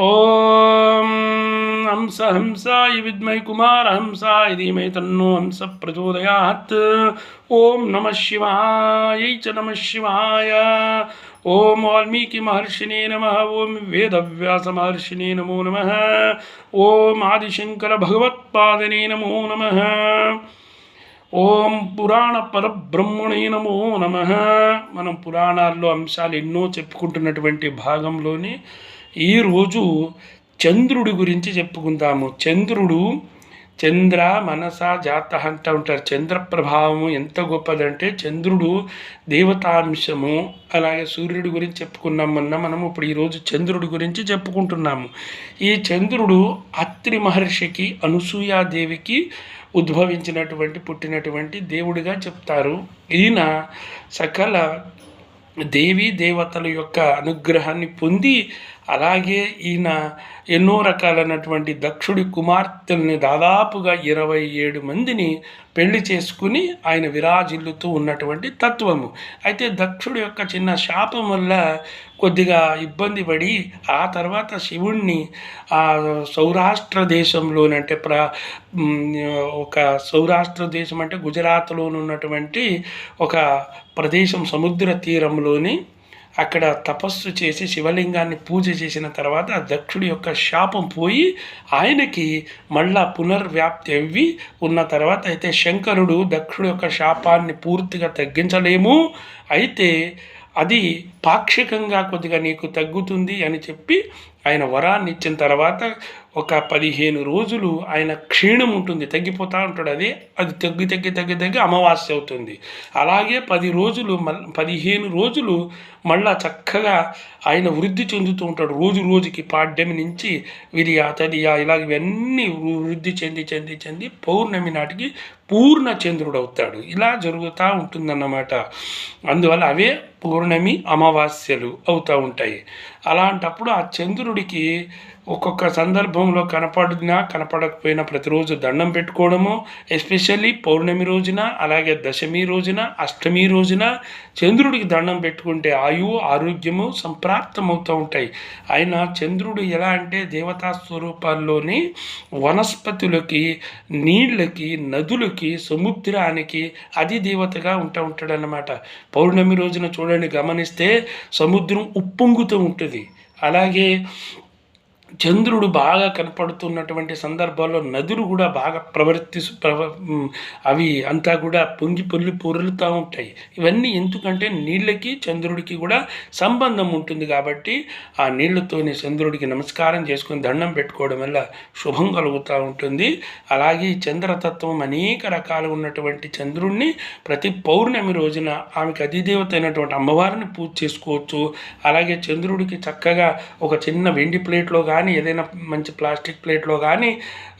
ఓం హంస హంసాయ విద్మై కుమార హంసాయ ధీమై తన్నో హంస ప్రచోదయాత్. ఓం నమ శివాయ చ నమ శివాయ. ఓం వాల్మీకి మహర్షినే నమ. ఓం వేదవ్యాస మహర్షినే నమో నమ. ఓం ఆదిశంకర భగవత్పాదనే నమో నమ. ఓం పురాణ పరబ్రహ్మణే నమో నమ. మనం పురాణాల్లో అంశాలు ఎన్నో చెప్పుకుంటున్నటువంటి భాగంలోని ఈరోజు చంద్రుడి గురించి చెప్పుకుందాము. చంద్రుడు చంద్ర మనస జాత అంటూ ఉంటారు. చంద్ర ప్రభావము ఎంత గొప్పదంటే చంద్రుడు దేవతాంశము అలాగే సూర్యుడి గురించి చెప్పుకున్నాం మొన్న మనం ఇప్పుడు ఈరోజు చంద్రుడి గురించి చెప్పుకుంటున్నాము. ఈ చంద్రుడు అత్రి మహర్షికి అనసూయాదేవికి ఉద్భవించినటువంటి పుట్టినటువంటి దేవుడిగా చెప్తారు. ఈయన సకల దేవీ దేవతల యొక్క అనుగ్రహాన్ని పొంది అలాగే ఈయన ఎన్నో రకాలైనటువంటి దక్షుడి కుమార్తెల్ని దాదాపుగా ఇరవై ఏడు మందిని పెళ్ళి చేసుకుని ఆయన విరాజిల్లుతూ ఉన్నటువంటి తత్వము. అయితే దక్షుడి యొక్క చిన్న శాపం వల్ల కొద్దిగా ఇబ్బంది పడి ఆ తర్వాత శివుణ్ణి ఆ సౌరాష్ట్ర దేశంలోని అంటే ప్ర ఒక సౌరాష్ట్ర దేశం అంటే గుజరాత్లో ఉన్నటువంటి ఒక ప్రదేశం సముద్ర తీరంలోని అక్కడ తపస్సు చేసి శివలింగాన్ని పూజ చేసిన తర్వాత దక్షుడి యొక్క శాపం పోయి ఆయనకి మళ్ళా పునర్వ్యాప్తి అవ్వి ఉన్న తర్వాత అయితే శంకరుడు దక్షుడి యొక్క శాపాన్ని పూర్తిగా తగ్గించలేము. అయితే అది పాక్షికంగా కొద్దిగా నీకు తగ్గుతుంది అని చెప్పి ఆయన వరాన్ని ఇచ్చిన తర్వాత ఒక పదిహేను రోజులు ఆయన క్షీణం ఉంటుంది తగ్గిపోతూ ఉంటాడు. అది అది తగ్గి తగ్గి తగ్గి తగ్గి అమావాస్య అవుతుంది. అలాగే పది రోజులు పదిహేను రోజులు మళ్ళా చక్కగా ఆయన వృద్ధి చెందుతూ ఉంటాడు. రోజు రోజుకి పాడ్యమి నుంచి విరియా తదియా ఇలాగ ఇవన్నీ వృద్ధి చెంది చెంది చెంది పౌర్ణమి నాటికి పూర్ణ చంద్రుడు అవుతాడు. ఇలా జరుగుతూ ఉంటుందన్నమాట. అందువల్ల అవే పౌర్ణమి అమావాస్యలు అవుతూ ఉంటాయి. అలాంటప్పుడు ఆ చంద్రుడికి ఒక్కొక్క సందర్భంలో కనపడినా కనపడకపోయినా ప్రతిరోజు దండం పెట్టుకోవడము ఎస్పెషల్లీ పౌర్ణమి రోజున అలాగే దశమి రోజున అష్టమి రోజున చంద్రుడికి దండం పెట్టుకుంటే ఆయువు ఆరోగ్యము సంప్రాప్తమవుతూ ఉంటాయి. ఆయన చంద్రుడు ఎలా అంటే దేవతా స్వరూపాల్లోని వనస్పతులకి నీళ్ళకి నదులకి సముద్రానికి అది దేవతగా ఉంటూ ఉంటాడు అన్నమాట పౌర్ణమి రోజున చూడండి గమనిస్తే సముద్రం ఉప్పొంగుతూ ఉంటుంది. అలాగే చంద్రుడు బాగా కనపడుతున్నటువంటి సందర్భాల్లో నదులు కూడా బాగా ప్రవర్తి అవి అంతా కూడా పొంగి పొల్లి పొరులుతూ ఉంటాయి. ఇవన్నీ ఎందుకంటే నీళ్ళకి చంద్రుడికి కూడా సంబంధం ఉంటుంది కాబట్టి ఆ నీళ్ళతోనే చంద్రుడికి నమస్కారం చేసుకొని దండం పెట్టుకోవడం వల్ల శుభం కలుగుతూ ఉంటుంది. అలాగే చంద్రతత్వం అనేక రకాలు ఉన్నటువంటి చంద్రుడిని ప్రతి పౌర్ణమి రోజున ఆమెకు అధిదేవత అయినటువంటి అమ్మవారిని పూజ చేసుకోవచ్చు. అలాగే చంద్రుడికి చక్కగా ఒక చిన్న వెండి ప్లేట్లో కానీ కానీ ఏదైనా మంచి ప్లాస్టిక్ ప్లేట్లో కానీ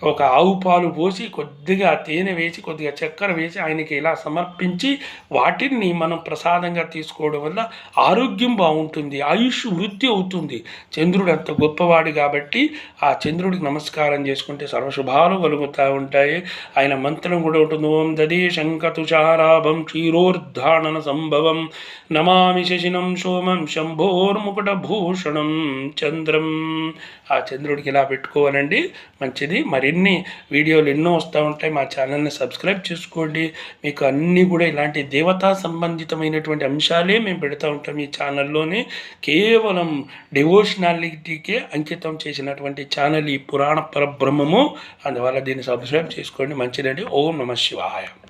ఒక ఆవు పాలు పోసి కొద్దిగా తేనె వేసి కొద్దిగా చక్కెర వేసి ఆయనకి ఇలా సమర్పించి వాటిని మనం ప్రసాదంగా తీసుకోవడం వల్ల ఆరోగ్యం బాగుంటుంది ఆయుష్ వృద్ధి అవుతుంది. చంద్రుడు అంత గొప్పవాడు కాబట్టి ఆ చంద్రుడికి నమస్కారం చేసుకుంటే సర్వశుభాలు కలుగుతూ ఉంటాయి. ఆయన మంత్రం కూడా ఉంటుంది ఓం దదే శంకతుషారాభం క్షీరోర్ధానన సంభవం నమామి శశినం సోమం శంభోర్ముకుట భూషణం చంద్రం. ఆ చంద్రుడికి ఇలా పెట్టుకోవాలండి. మంచిది. మరిన్ని వీడియోలు ఎన్నో వస్తూ ఉంటాయి. మా ఛానల్ని సబ్స్క్రైబ్ చేసుకోండి. మీకు అన్నీ కూడా ఇలాంటి దేవతా సంబంధితమైనటువంటి అంశాలే మేము పెడతా ఉంటాం ఈ ఛానల్లోనే. కేవలం డివోషనాలిటీకే అంకితం చేసినటువంటి ఛానల్ ఈ పురాణ పరబ్రహ్మము. అందువల్ల దీన్ని సబ్స్క్రైబ్ చేసుకోండి. మంచిదండి. ఓం నమ శివాయ.